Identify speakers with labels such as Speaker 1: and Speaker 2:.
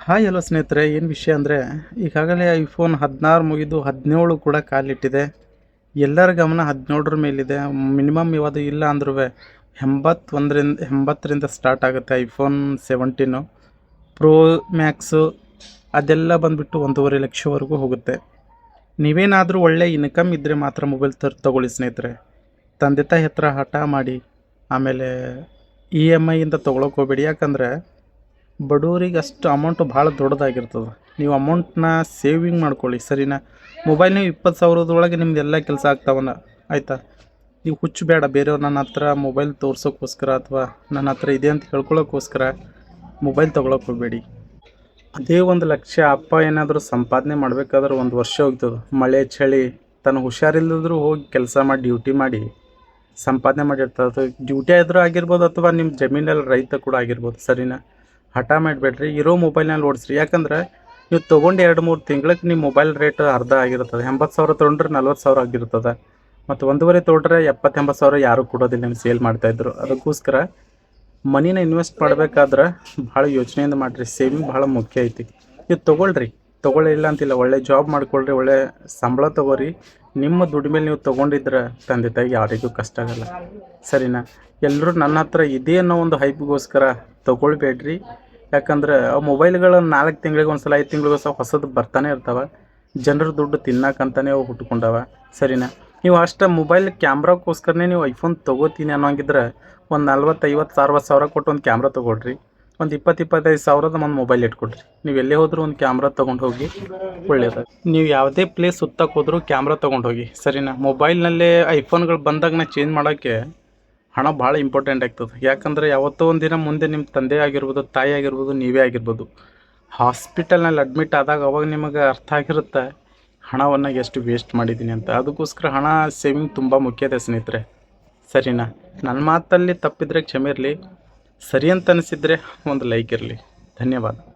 Speaker 1: Hi hello ಸ್ನೇಹಿತರೆ, ಏನು ವಿಷಯ ಅಂದರೆ, ಈಗಾಗಲೇ ಐಫೋನ್ ಹದಿನಾರು ಮುಗಿದು ಹದಿನೇಳು ಕೂಡ ಕಾಲಿಟ್ಟಿದೆ. ಎಲ್ಲರ ಗಮನ ಹದಿನೇಳರ ಮೇಲಿದೆ. ಮಿನಿಮಮ್ ಇವಾಗ ಇಲ್ಲ ಅಂದ್ರೂ ಎಂಬತ್ತೊಂದರಿಂದ, ಎಂಬತ್ತರಿಂದ ಸ್ಟಾರ್ಟ್ ಆಗುತ್ತೆ ಐಫೋನ್ ಸೆವೆಂಟೀನು ಪ್ರೋ ಮ್ಯಾಕ್ಸು ಅದೆಲ್ಲ ಬಂದುಬಿಟ್ಟು ಒಂದೂವರೆ ಲಕ್ಷವರೆಗೂ ಹೋಗುತ್ತೆ. ನೀವೇನಾದರೂ ಒಳ್ಳೆ ಇನ್ಕಮ್ ಇದ್ದರೆ ಮಾತ್ರ ಮೊಬೈಲ್ ತರ್ ತಗೊಳ್ಳಿ ಸ್ನೇಹಿತರೆ. ತಂದೆ ತಾಯಿ ಹತ್ರ ಹಠ ಮಾಡಿ, ಆಮೇಲೆ ಇ ಎಂ ಐಯಿಂದ ತೊಗೊಳಕ್ಕೆ ಹೋಗ್ಬೇಡಿ. ಯಾಕಂದರೆ ಬಡವರಿಗೆ ಅಷ್ಟು ಅಮೌಂಟು ಭಾಳ ದೊಡ್ಡದಾಗಿರ್ತದೆ. ನೀವು ಅಮೌಂಟ್ನ ಸೇವಿಂಗ್ ಮಾಡ್ಕೊಳ್ಳಿ, ಸರಿನಾ? ಮೊಬೈಲ್ ನೀವು ಇಪ್ಪತ್ತು ಸಾವಿರದೊಳಗೆ ನಿಮ್ದು ಎಲ್ಲ ಕೆಲಸ ಆಗ್ತಾವನ? ಆಯಿತಾ? ನೀವು ಹುಚ್ಚು ಬೇಡ, ಬೇರೆಯವ್ರು ನನ್ನ ಹತ್ರ ಮೊಬೈಲ್ ತೋರ್ಸೋಕ್ಕೋಸ್ಕರ ಅಥವಾ ನನ್ನ ಹತ್ರ ಇದೆ ಅಂತ ಹೇಳ್ಕೊಳ್ಳೋಕ್ಕೋಸ್ಕರ ಮೊಬೈಲ್ ತೊಗೊಳಕ್ಕೆ ಹೋಗಬೇಡಿ. ಅದೇ ಒಂದು ಲಕ್ಷ ಅಪ್ಪ ಏನಾದರೂ ಸಂಪಾದನೆ ಮಾಡಬೇಕಾದ್ರೆ ಒಂದು ವರ್ಷ ಹೋಗ್ತದೆ. ಮಳೆ, ಚಳಿ ತನ್ನ ಹುಷಾರಿಲ್ಲದ್ರೂ ಹೋಗಿ ಕೆಲಸ ಮಾಡಿ ಡ್ಯೂಟಿ ಮಾಡಿ, ಸಂಪಾದನೆ ಮಾಡಿರ್ತದೆ ಡ್ಯೂಟಿ ಆದರೂ ಆಗಿರ್ಬೋದು ಅಥವಾ ನಿಮ್ಮ ಜಮೀನಲ್ಲಿ ರೈತ ಕೂಡ ಆಗಿರ್ಬೋದು, ಸರಿನಾ? ಹಠ ಮಾಡಬೇಡ್ರಿ. ಇರೋ ಮೊಬೈಲ್ನಲ್ಲಿ ಓಡಿಸ್ರಿ. ಯಾಕಂದ್ರೆ ನೀವು ತೊಗೊಂಡು ಎರಡು ಮೂರು ತಿಂಗಳಿಗೆ ನಿಮ್ಮ ಮೊಬೈಲ್ ರೇಟ್ ಅರ್ಧ ಆಗಿರ್ತದೆ. ಎಂಬತ್ತು ಸಾವಿರ ತೊಗೊಂಡ್ರೆ ನಲ್ವತ್ತು ಸಾವಿರ ಆಗಿರ್ತದೆ. ಮತ್ತು ಒಂದೂವರೆ ತೊಗೊಂಡ್ರೆ ಎಪ್ಪತ್ತೆಂಬತ್ತು ಸಾವಿರ ಯಾರೂ ಕೊಡೋದಿಲ್ಲ ನಿಮ್ಗೆ ಸೇಲ್ ಮಾಡ್ತಾಯಿದ್ರು ಅದಕ್ಕೋಸ್ಕರ ಮನಿನ ಇನ್ವೆಸ್ಟ್ ಮಾಡಬೇಕಾದ್ರೆ ಭಾಳ ಯೋಚನೆಯಿಂದ ಮಾಡಿರಿ. ಸೇವಿಂಗ್ ಭಾಳ ಮುಖ್ಯ ಐತಿ. ನೀವು ತೊಗೊಳ್ರಿ. ತೊಗೊಳ್ಳಿಲ್ಲ ಅಂತಿಲ್ಲ. ಒಳ್ಳೆ ಜಾಬ್ ಮಾಡ್ಕೊಳ್ರಿ. ಒಳ್ಳೆ ಸಂಬಳ ತೊಗೋರಿ. ನಿಮ್ಮ ದುಡ್ಡು ಮೇಲೆ ನೀವು ತೊಗೊಂಡಿದ್ರೆ ತಂದೆ ತಾಯಿಗೆ ಯಾರಿಗೂ ಕಷ್ಟ ಆಗಲ್ಲ. ಸರಿನಾ? ಎಲ್ಲರೂ ನನ್ನ ಹತ್ರ ಇದೇ ಅನ್ನೋ ಒಂದು ಹೈಪ್ಗೋಸ್ಕರ ತೊಗೊಳ್ಬೇಡ್ರಿ. ಯಾಕಂದ್ರೆ ಆ ಮೊಬೈಲ್ಗಳು ನಾಲ್ಕು ತಿಂಗಳಿಗೆ ಒಂದು ಸಲ ಐದು ತಿಂಗಳಿಗೆ ಸಹ ಹೊಸದು ಬರ್ತಾನೆ ಇರ್ತಾವೆ. ಜನರ ದುಡ್ಡು ತಿನ್ನಕ್ಕಂತಾನೆ ಅವು ಹುಟ್ಕೊಂಡವ. ಸರಿನಾ? ನೀವು ಅಷ್ಟು ಮೊಬೈಲ್ ಕ್ಯಾಮ್ರಾಕ್ಕೋಸ್ಕರನೇ ನೀವು ಐಫೋನ್ ತೊಗೋತೀನಿ ಅನ್ನೋಂಗಿದ್ರೆ ಒಂದು ನಲ್ವತ್ತು ಐವತ್ತು ಅರವತ್ತು ಸಾವಿರ ಕೊಟ್ಟು ಒಂದು ಕ್ಯಾಮ್ರಾ ತೊಗೊಳ್ರಿ. ಒಂದು ಇಪ್ಪತ್ತು ಇಪ್ಪತ್ತೈದು ಸಾವಿರದ ಒಂದು ಮೊಬೈಲ್ ಇಟ್ಕೊಳ್ರಿ. ನೀವು ಎಲ್ಲೇ ಹೋದರೂ ಒಂದು ಕ್ಯಾಮ್ರಾ ತೊಗೊಂಡು ಹೋಗಿ ಒಳ್ಳೆಯದು ನೀವು ಯಾವುದೇ ಪ್ಲೇಸ್ ಸುತ್ತಕ್ಕೆ ಹೋದರೂ ಕ್ಯಾಮ್ರಾ ತೊಗೊಂಡು ಹೋಗಿ. ಸರಿನಾ? ಮೊಬೈಲ್ನಲ್ಲೇ ಐಫೋನ್ಗಳು ಬಂದಾಗನೇ ಚೇಂಜ್ ಮಾಡೋಕ್ಕೆ ಹಣ ಭಾಳ ಇಂಪಾರ್ಟೆಂಟ್ ಆಗ್ತದೆ. ಯಾಕಂದರೆ ಯಾವತ್ತೋ ಒಂದು ದಿನ ಮುಂದೆ ನಿಮ್ಮ ತಂದೆ ಆಗಿರ್ಬೋದು, ತಾಯಿ ಆಗಿರ್ಬೋದು, ನೀವೇ ಆಗಿರ್ಬೋದು. ಹಾಸ್ಪಿಟಲ್ನಲ್ಲಿ ಅಡ್ಮಿಟ್ ಆದಾಗ ಅವಾಗ ನಿಮಗೆ ಅರ್ಥ ಆಗಿರುತ್ತೆ, ಹಣವನ್ನು ಎಷ್ಟು ವೇಸ್ಟ್ ಮಾಡಿದ್ದೀನಿ ಅಂತ. ಅದಕ್ಕೋಸ್ಕರ ಹಣ ಸೇವಿಂಗ್ ತುಂಬ ಮುಖ್ಯತೆ ಸ್ನೇಹಿತರೆ. ಸರಿನಾ? ನನ್ನ ಮಾತಲ್ಲಿ ತಪ್ಪಿದ್ರೆ ಕ್ಷಮೆ ಇರಲಿ. ಸರಿ ಅಂತ ಅನಿಸಿದರೆ ಒಂದು ಲೈಕ್ ಇರಲಿ. ಧನ್ಯವಾದ.